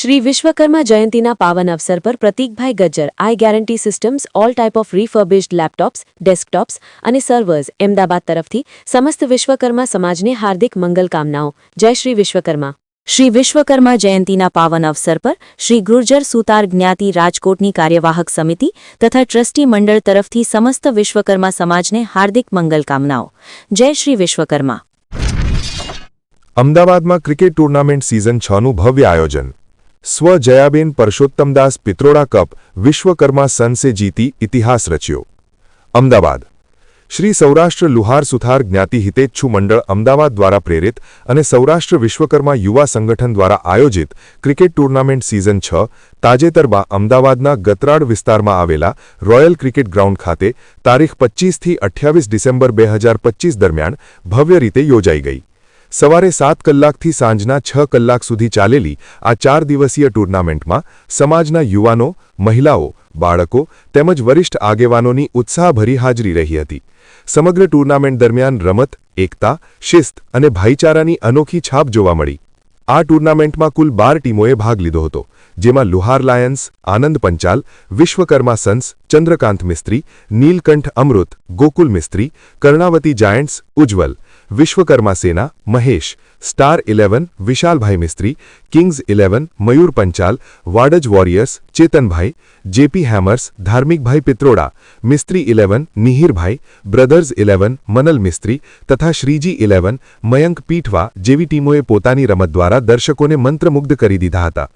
શ્રી વિશ્વકર્મા જયંતીના પાવન અવસર પર પ્રતિકભાઈ Gajjar, I guarantee systems, all type of refurbished laptops desktops અને સર્વર્સ અમદાવાદ તરફથી સમસ્ત વિશ્વકર્મા સમાજને હાર્દિક મંગલકામનાઓ જય શ્રી વિશ્વકર્મા. શ્રી વિશ્વકર્મા જયંતીના પાવન અવસર પર શ્રી ગુર્જર સુતાર જ્ઞાતિ રાજકોટની કાર્યવાહક સમિતિ તથા ટ્રસ્ટી મંડળ તરફથી સમસ્ત વિશ્વકર્મા સમાજને હાર્દિક મંગલકામનાઓ જય શ્રી વિશ્વકર્મા. અમદાવાદમાં ક્રિકેટ ટુર્નામેન્ટ સિઝન છનું ભવ્ય આયોજન. સ્વ જયાબેન પરસોત્તમદાસ પિત્રોડા કપ વિશ્વકર્મા સન્સે જીતી ઇતિહાસ રચ્યો. અમદાવાદ. શ્રી સૌરાષ્ટ્ર લુહાર સુથાર જ્ઞાતિ મંડળ અમદાવાદ દ્વારા પ્રેરિત અને સૌરાષ્ટ્ર વિશ્વકર્મા યુવા સંગઠન દ્વારા આયોજિત ક્રિકેટ ટુર્નામેન્ટ સિઝન છ તાજેતરમાં અમદાવાદના ગતરાડ વિસ્તારમાં આવેલા રોયલ ક્રિકેટ ગ્રાઉન્ડ ખાતે તારીખ પચ્ચીસથી અઠ્યાવીસ ડિસેમ્બર બે દરમિયાન ભવ્ય રીતે યોજાઈ ગઈ. સવારે સાત કલાકથી સાંજના છ કલાક સુધી ચાલેલી આ ચાર દિવસીય ટુર્નામેન્ટમાં સમાજના યુવાનો, મહિલાઓ, બાળકો તેમજ વરિષ્ઠ આગેવાનોની ઉત્સાહભરી હાજરી રહી હતી. સમગ્ર ટુર્નામેન્ટ દરમિયાન રમત, એકતા, શિસ્ત અને ભાઈચારાની અનોખી છાપ જોવા મળી. આ ટુર્નામેન્ટમાં કુલ બાર ટીમોએ ભાગ લીધો હતો, જેમાં Luhar lions, Anand Panchal, Vishwakarma sons Chandrakant Mistry, Neelkanth Amrut, Gokul Mistry, Karnavati giants, Ujjwal Vishwakarma Sena, Mahesh, star eleven, વિશાલભાઈ Mistry, kings eleven, Mayur Panchal, Vadaj warriors, Chetanbhai, JP hammers, Dharmikbhai Pitroda, Mistry eleven, નિહિરભાઈ, brothers eleven, Manal Mistry તથા Shriji eleven, Mayank Pithva જેવી ટીમોએ પોતાની રમત દ્વારા દર્શકોને મંત્રમુગ્ધ કરી દીધા હતા.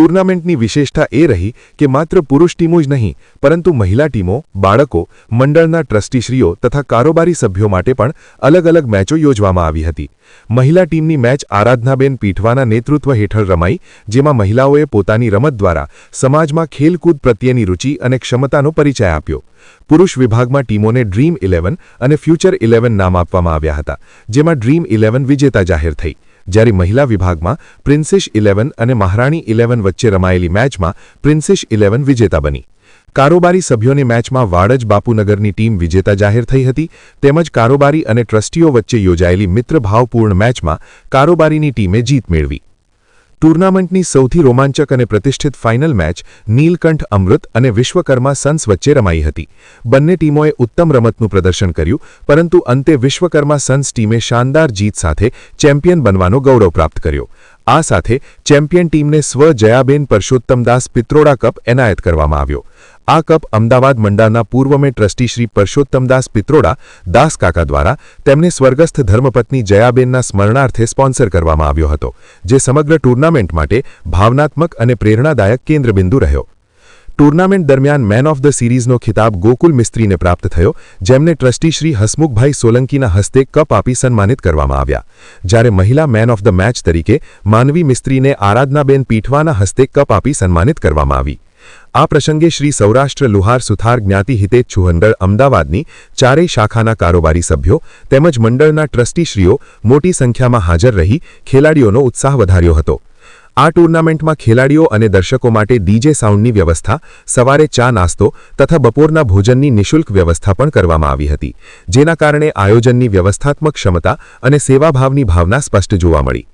ટુર્નામેન્ટની વિશેષતા એ રહી કે માત્ર પુરુષ ટીમો જ નહીં, પરંતુ મહિલા ટીમો, બાળકો, મંડળના ટ્રસ્ટીશ્રીઓ તથા કારોબારી સભ્યો માટે પણ અલગ અલગ મેચો યોજવામાં આવી હતી. મહિલા ટીમની મેચ આરાધનાબેન પીઠવાના નેતૃત્વ હેઠળ રમાઈ, જેમાં મહિલાઓએ પોતાની રમત દ્વારા સમાજમાં ખેલકૂદ પ્રત્યેની રુચિ અને ક્ષમતાનો પરિચય આપ્યો. પુરુષ વિભાગમાં ટીમોને ડ્રીમ ઇલેવન અને ફ્યુચર ઇલેવન નામ આપવામાં આવ્યા હતા, જેમાં ડ્રીમ ઇલેવન વિજેતા જાહેર થઈ. જ્યારે મહિલા વિભાગમાં પ્રિન્સેસ ઇલેવન અને મહારાણી ઇલેવન વચ્ચે રમાયેલી મેચમાં પ્રિન્સેસ ઇલેવન વિજેતા બની. કારોબારી સભ્યોની મેચમાં વાડજ બાપુનગરની ટીમ વિજેતા જાહેર થઈ હતી, તેમજ કારોબારી અને ટ્રસ્ટીઓ વચ્ચે યોજાયેલી મિત્રભાવપૂર્ણ મેચમાં કારોબારીની ટીમે જીત મેળવી. ટુર્નામેન્ટની સૌથી રોમાંચક અને પ્રતિષ્ઠિત ફાઇનલ મેચ નીલકંઠ, અમૃત અને વિશ્વકર્મા સન્સ વચ્ચે રમાઈ હતી. બંને ટીમોએ ઉત્તમ રમતનું પ્રદર્શન કર્યું, પરંતુ અંતે વિશ્વકર્મા સન્સ ટીમે શાનદાર જીત સાથે ચેમ્પિયન બનવાનો ગૌરવ પ્રાપ્ત કર્યો. આ સાથે ચેમ્પિયન ટીમને સ્વ જયાબેન પરસોત્તમદાસ પિત્રોડા કપ એનાયત કરવામાં આવ્યો. આ કપ અમદાવાદ મંડાના પૂર્વમે ટ્રસ્ટી શ્રી પરશોત્તમદાસ પિત્રોડા, દાસ કાકા દ્વારા તેમને સ્વર્ગસ્થ ધર્મપત્ની જયાબેનના સ્મરણાર્થે સ્પોન્સર કરવામાં આવ્યો હતો, જે સમગ્ર ટુર્નામેન્ટ માટે ભાવનાત્મક અને પ્રેરણાદાયક કેન્દ્રબિંદુ રહ્યો. ટુર્નામેન્ટ દરમિયાન મેન ઓફ ધ સિરીઝનો ખિતાબ ગોકુલ મિસ્ત્રીને પ્રાપ્ત થયો, જેમને ટ્રસ્ટી શ્રી હસમુખભાઈ સોલંકીના હસ્તે કપ આપી સન્માનિત કરવામાં આવ્યા. જ્યારે મહિલા મેન ઓફ ધ મેચ તરીકે માનવી મિસ્ત્રીને આરાધનાબેન પીઠવાના હસ્તે કપ આપી સન્માનિત કરવામાં આવી. આ પ્રસંગે શ્રી સૌરાષ્ટ્ર લુહાર સુથાર જ્ઞાતિ હિતેચ્છુ છુહંદળ અમદાવાદની ચારેય શાખાના કારોબારી સભ્યો તેમજ મંડળના ટ્રસ્ટીશ્રીઓ મોટી સંખ્યામાં હાજર રહી ખેલાડીઓનો ઉત્સાહ વધાર્યો હતો. આ ટુર્નામેન્ટમાં ખેલાડીઓ અને દર્શકો માટે ડીજે સાઉન્ડની વ્યવસ્થા, સવારે ચા નાસ્તો તથા બપોરના ભોજનની નિઃશુલ્ક વ્યવસ્થા પણ કરવામાં આવી હતી, જેના કારણે આયોજનની વ્યવસ્થાત્મક ક્ષમતા અને સેવાભાવની ભાવના સ્પષ્ટ જોવા મળી.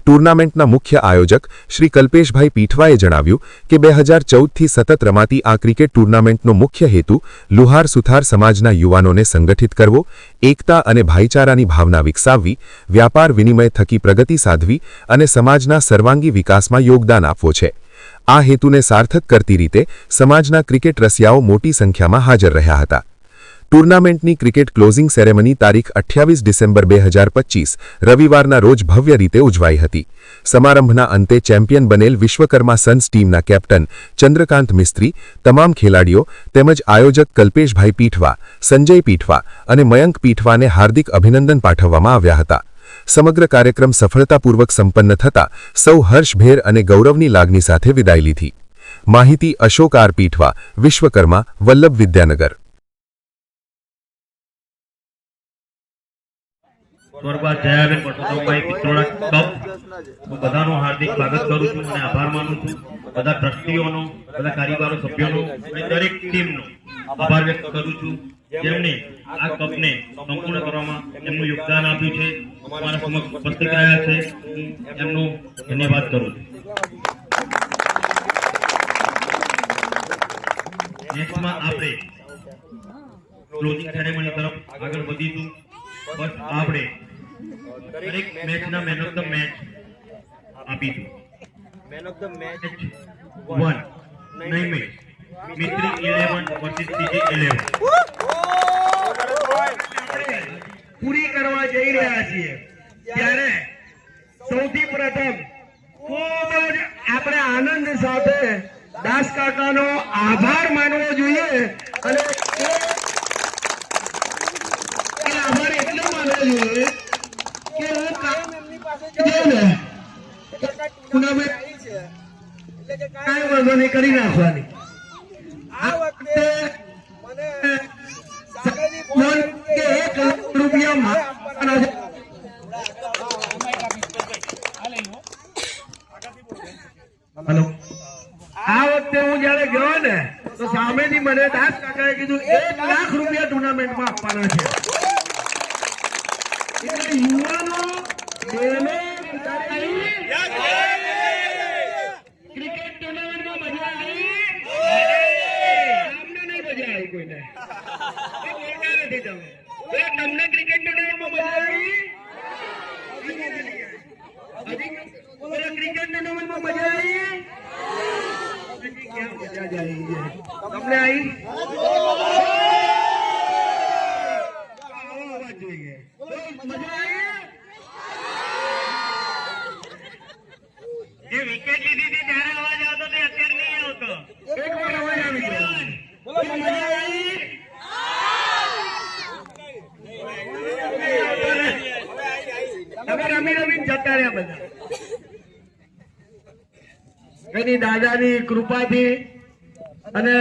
ટુર્નામેન્ટના મુખ્ય આયોજક શ્રી કલ્પેશભાઈ પીઠવાએ જણાવ્યું કે બે હજાર ચૌદથી સતત રમાતી આ ક્રિકેટ ટુર્નામેન્ટનો મુખ્ય હેતુ લુહાર સુથાર સમાજના યુવાનોને સંગઠિત કરવો, એકતા અને ભાઈચારાની ભાવના વિકસાવવી, વ્યાપાર વિનિમય થકી પ્રગતિ સાધવી અને સમાજના સર્વાંગી વિકાસમાં યોગદાન આપવો છે. આ હેતુને સાર્થક કરતી રીતે સમાજના ક્રિકેટ રસિયાઓ મોટી સંખ્યામાં હાજર રહ્યા હતા. ટુર્નામેન્ટની ક્રિકેટ ક્લોઝિંગ સેરેમની તારીખ અઠ્યાવીસ ડિસેમ્બર બે હજાર પચ્ચીસ રવિવારના રોજ ભવ્ય રીતે ઉજવાઈ હતી. સમારંભના અંતે ચેમ્પિયન બનેલ વિશ્વકર્મા સન્સ ટીમના કેપ્ટન ચંદ્રકાંત મિસ્ત્રી, તમામ ખેલાડીઓ તેમજ આયોજક કલ્પેશભાઈ પીઠવા, સંજય પીઠવા અને મયંક પીઠવાને હાર્દિક અભિનંદન પાઠવવામાં આવ્યા હતા. સમગ્ર કાર્યક્રમ સફળતાપૂર્વક સંપન્ન થતા સૌ હર્ષભેર અને ગૌરવની લાગણી સાથે વિદાય લીધી. માહિતી અશોક આર પીઠવા, વિશ્વકર્મા, વલ્લભ વિદ્યાનગર. ગોરબા બધાનું હાર્દિક સ્વાગત કરું છું અને આભાર માનું છું. બધા ટ્રસ્ટીઓનો, બધા સભ્યોનો દરેક ટીમનો આભાર વ્યક્ત કરું છું. જેમને આ કપને સંપૂર્ણ કરવામાં એમનું યોગદાન આપ્યું છે, અમારા સમક્ષ ધન્યવાદ કરું નેક્સ્ટમાં આપણે ક્લોઝિંગ સેરેમની તરફ આગળ વધીશું. આપણે દરેક મેચના મેન ઓફ ધ મેચ આપીશું. Man of the match one નહીં મેચ મિત્રી ઇલેવન વર્સિસ સીજી ઇલેવન પૂરી કરવા જઈ રહ્યા છીએ. ત્યારે સૌથી પ્રથમ ખૂબ જ આપણે આનંદ સાથે દાસ કાકાનો આભાર માનવો જોઈએ અને એ એ આભાર કરી નાખવાની આ વખતે હું જયારે ગયો ને, તો સામેની મને દાસ કાકાએ કીધું, એક લાખ રૂપિયા ટુર્નામેન્ટમાં આપવાના છે. યુવાનો બહેનો ક્રિકેટ ટુર્નામેન્ટમાં મજા આવી અમને નહીં મજા આવી કોઈને એ બોલતા નથી તમે એ તમને ક્રિકેટ ટુર્નામેન્ટમાં મજા આવી હજી બોલો ક્રિકેટ ટુર્નામેન્ટમાં મજા આવી હજી ક્યાં મજા જ આવી છે? તમને આવી આવો અવાજ જોઈએ. જે વિકેટ લીધી હતી ત્યારે અવાજ આવતો તે અત્યારે નહીં આવતો એક વાર અવાજ આવી ગયો બોલો મજા આવી તમે રમી રમીને જતા રહ્યા બધા એની દાદાની કૃપાથી અને